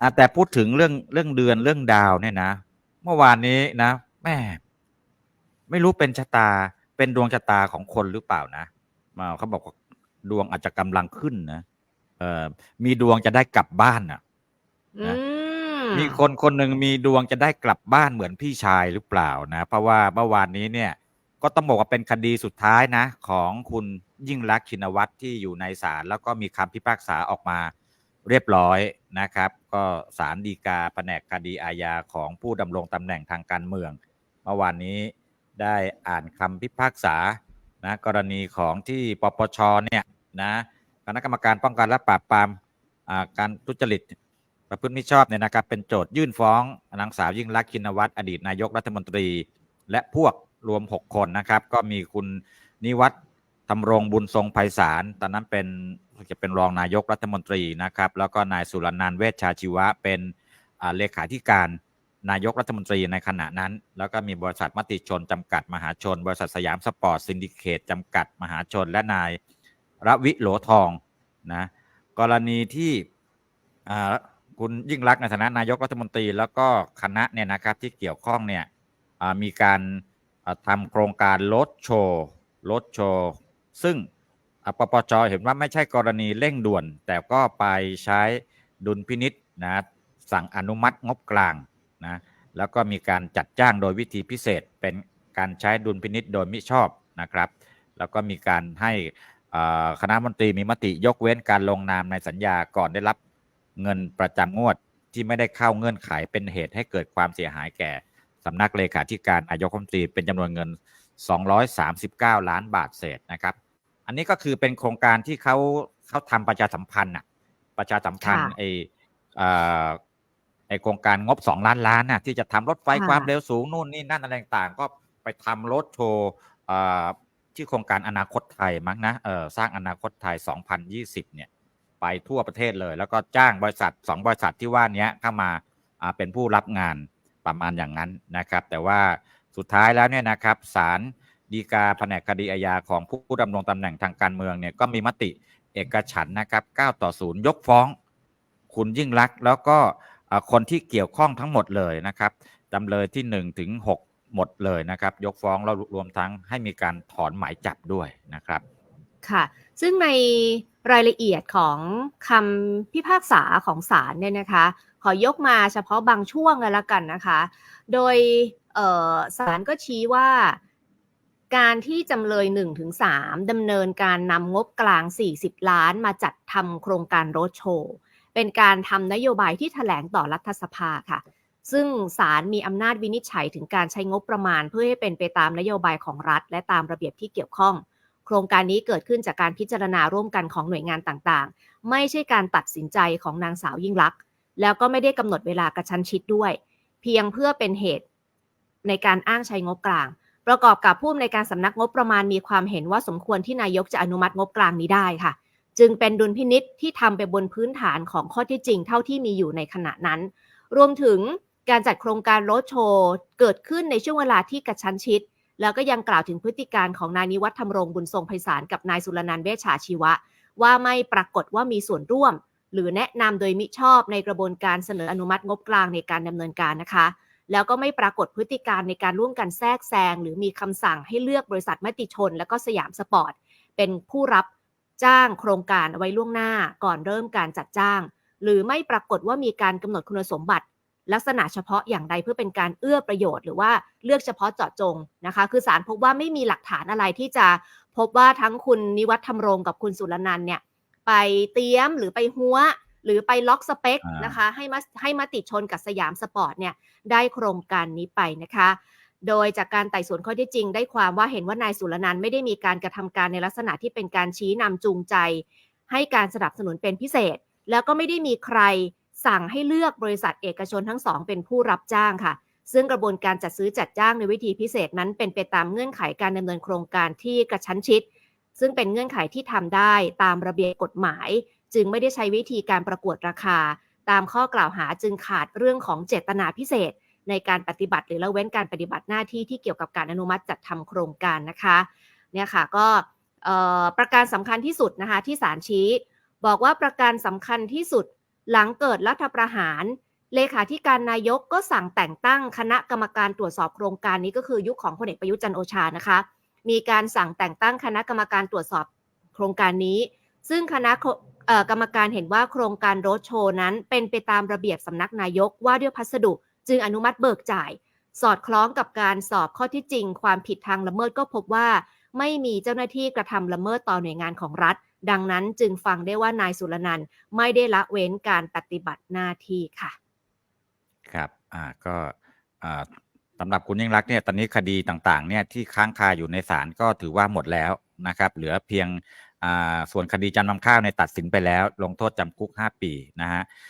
อะแต่พูดถึงเรื่องเรื่องเดือนเรื่องดาวเนี่ยนะ เมื่อวานนี้นะแม่ไม่รู้เป็นชะตาเป็นดวงชะตาของคนหรือเปล่านะมาเขาบอกว่าดวงอาจจะกำลังขึ้นนะเอ่อมีดวงจะได้กลับบ้านน่ะอืมมีคนคนหนึ่งมีดวงจะได้กลับบ้านเหมือนพี่ชายหรือเปล่านะ เพราะว่าเมื่อวานนี้เนี่ย ก็ต้องบอกว่าเป็นคดีสุดท้ายนะ ของคุณยิ่งรักษณ์ชินวัตรที่อยู่ในศาลแล้วก็มีคำพิพากษาออกมา เรียบร้อยนะครับ ก็ศาลฎีกาแผนกคดีอาญาของผู้ดำรงตำแหน่งทางการเมืองเมื่อวานนี้ได้อ่านคำพิพากษานะกรณีของที่ปปชเนี่ยนะคณะกรรมการป้องกันและปราบปรามการทุจริตประพฤติมิชอบเนี่ยนะครับเป็นโจทยื่นฟ้องนางสาวยิ่งรักชินวัตรอดีตนายกรัฐมนตรี และพวกรวม 6 คนนะครับ ก็มีคุณนิวัฒน์ทำรงบุญทรงไพศาลตอนนั้นเป็น จะเป็นรองนายกรัฐมนตรีนะครับ แล้วก็นายสุรนันท์เวชชาชีวะเป็นเลขาธิการนายกรัฐมนตรีในขณะนั้น แล้วก็มีบริษัทมติชนจำกัดมหาชน บริษัทสยามสปอร์ตซินดิเคตจำกัดมหาชน และนายระวิโหลทองนะกรณีที่คุณยิ่งรักในฐานะนายกรัฐมนตรี แล้วก็คณะเนี่ยนะครับที่เกี่ยวข้องเนี่ยมีการทำโครงการรถโชว์รถโชว์ซึ่ง ปปจเห็นว่าไม่ใช่กรณีเร่งด่วน แต่ก็ไปใช้ดุลพินิษนะสั่งอนุมัติงบกลางนะแล้วก็มีการจัดจ้างโดยวิธีพิเศษเป็นการใช้ดุลพินิษโดยมิชอบนะครับ แล้วก็มีการให้อ่าคณะมนตรีมีมติยกเว้นการลงนามในสัญญาก่อนได้รับเงินประจำงวดที่ไม่ได้เข้าเงื่อนไขเป็นเหตุให้เกิดความเสียหายแก่สำนักเลขาธิการนายกรัฐมนตรีเป็นจำนวนเงิน 239 ล้านบาทเศษนะครับ อันนี้ก็คือเป็นโครงการที่เขาเขาทำประชาสัมพันธ์น่ะประชาสัมพันธ์ค่ะไอเอ่อไอโครงการงบ2ล้านล้านน่ะที่จะทำรถไฟค่ะความเร็วสูงนู่นนี่นั่นอะไรต่างๆก็ไปทำรถโชว์เอ่อที่โครงการอนาคตไทยมั้งนะเออสร้างอนาคตไทย 2020 เนี่ย ไปทั่วประเทศเลย แล้วก็จ้างบริษัทสองบริษัทที่ว่าเนี้ยเข้ามาอ่าเป็นผู้รับงานประมาณอย่างนั้นนะครับ แต่ว่าสุดท้ายแล้วเนี่ยนะครับศาล ฎีกาแผนกคดีอาญาของผู้ดำรงตำแหน่งทางการเมืองเนี่ยก็มีมติเอกฉันนะครับ 9 ต่อ 0 ยกฟ้อง คุณยิ่งรักแล้วก็คนที่เกี่ยวข้องทั้งหมดเลยนะครับจำเลยที่1ถึง6หมดเลยนะครับ ยกฟ้องแล้วรวมทั้งให้มีการถอนหมายจับด้วยนะครับ ค่ะ ซึ่งในรายละเอียดของคำพิพากษาของศาลเนี่ยนะคะ ขอยกมาเฉพาะบางช่วงกันละกันนะคะ โดยศาลก็ชี้ว่า การที่จำเลย 1-3ดำเนินการนำงบกลาง 40 ล้านมาจัดทำโครงการโรดโชว์เป็นการทำนโยบายที่แถลงต่อรัฐสภาค่ะ ซึ่งศาลมีอำนาจวินิจฉัยถึงการใช้งบประมาณ เพื่อให้เป็นไปตามนโยบายของรัฐ และตามระเบียบที่เกี่ยวข้อง โครงการนี้เกิดขึ้นจากการพิจารณาร่วมกันของหน่วยงานต่างๆ ไม่ใช่การตัดสินใจของนางสาวยิ่งลักษณ์แล้วก็ไม่ได้กำหนดเวลากระชั้นชิดด้วย เพียงเพื่อเป็นเหตุในการอ้างใช้งบกลาง ประกอบกับผู้อำนวยการสำนักงบประมาณมีความเห็นว่าสมควรที่นายกจะอนุมัติงบกลางนี้ได้ค่ะ จึงเป็นดุลพินิษที่ทำไปบนพื้นฐานของข้อที่จริงเท่าที่มีอยู่ในขณะนั้น รวมถึงการจัดโครงการรถโชว์เกิดขึ้นในช่วงเวลาที่กระชั้นชิด แล้วก็ยังกล่าวถึงพฤติการของนายนิวัฒน์ธรรมรงบุญทรงไพศาลกับนายสุรนันท์เวชชาชีวะ ว่าไม่ปรากฏว่ามีส่วนร่วม หรือแนะนำโดยมิชอบในกระบวนการเสนออนุมัติงบกลางในการดำเนินการนะคะ แล้วก็ไม่ปรากฏพฤติการในการร่วมกันแทรกแซงหรือมีคำสั่งให้เลือกบริษัทมติชน และก็สยามสปอร์ต เป็นผู้รับจ้างโครงการไว้ล่วงหน้าก่อนเริ่มการจัดจ้าง หรือไม่ปรากฏว่ามีการกำหนดคุณสมบัติ ลักษณะเฉพาะอย่างใดเพื่อเป็นการเอื้อประโยชน์ หรือว่าเลือกเฉพาะเจาะจงนะคะ คือศาลพบว่าไม่มีหลักฐานอะไรที่จะพบว่าทั้งคุณนิวัฒน์ธรรมรงกับคุณสุรนันเนี่ยไปเตรียมหรือไปหัว หรือไปล็อกสเปคอ่านนะคะ ให้มาให้มาติดชนกับสยามสปอร์ตเนี่ยได้โครงการนี้ไปนะคะ โดยจากการไต่สวนข้อเท็จจริง ได้ความว่าเห็นว่านายสุรนันท์ไม่ได้มีการกระทำการในลักษณะที่เป็นการชี้นำจูงใจ ให้การสนับสนุนเป็นพิเศษ แล้วก็ไม่ได้มีใครสั่งให้เลือกบริษัทเอกชนทั้งสอง เป็นผู้รับจ้างค่ะ ซึ่งกระบวนการจัดซื้อจัดจ้างในวิธีพิเศษนั้นเป็นไปตามเงื่อนไขการดำเนินโครงการที่กระชั้นชิด ซึ่งเป็นเงื่อนไขที่ทำได้ตามระเบียบกฎหมาย จึงไม่ได้ใช้วิธีการประกวดราคา ตามข้อกล่าวหาจึงขาดเรื่องของเจตนาพิเศษ ในการปฏิบัติหรือละเว้นการปฏิบัติหน้าที่ที่เกี่ยวกับการอนุมัติจัดทำโครงการนะคะเนี่ยค่ะก็ประการสำคัญที่สุดนะคะที่ศาลชี้ บอกว่าประการสำคัญที่สุดหลังเกิดรัฐประหาร เลขาธิการนายกก็สั่งแต่งตั้งคณะกรรมการตรวจสอบโครงการนี้ก็คือยุคของพลเอกประยุจันโอชานะคะ มีการสั่งแต่งตั้งคณะกรรมการตรวจสอบโครงการนี้ ซึ่งคณะ กรรมการเห็นว่าโครงการโรดโชว์นั้นเป็นไปตามระเบียบสำนักนายกว่าด้วยพัสดุ จึงอนุมัติเบิกจ่าย สอดคล้องกับการสอบข้อที่จริง ความผิดทางละเมิดก็พบว่า ไม่มีเจ้าหน้าที่กระทำละเมิดต่อหน่วยงานของรัฐ ดังนั้นจึงฟังได้ว่านายสุรนันท์ไม่ได้ละเว้นการปฏิบัติหน้าที่ค่ะ ครับอ่าก็อ่าสำหรับคุณยิ่งรักเนี่ยตอนนี้คดีต่างๆเนี่ยที่ค้างคาอยู่ในศาลก็ถือว่าหมดแล้วนะครับ เหลือเพียง ส่วนคดีจำนำข้าวในตัดสินไปแล้ว ลงโทษจำคุก 5 ปีนะฮะ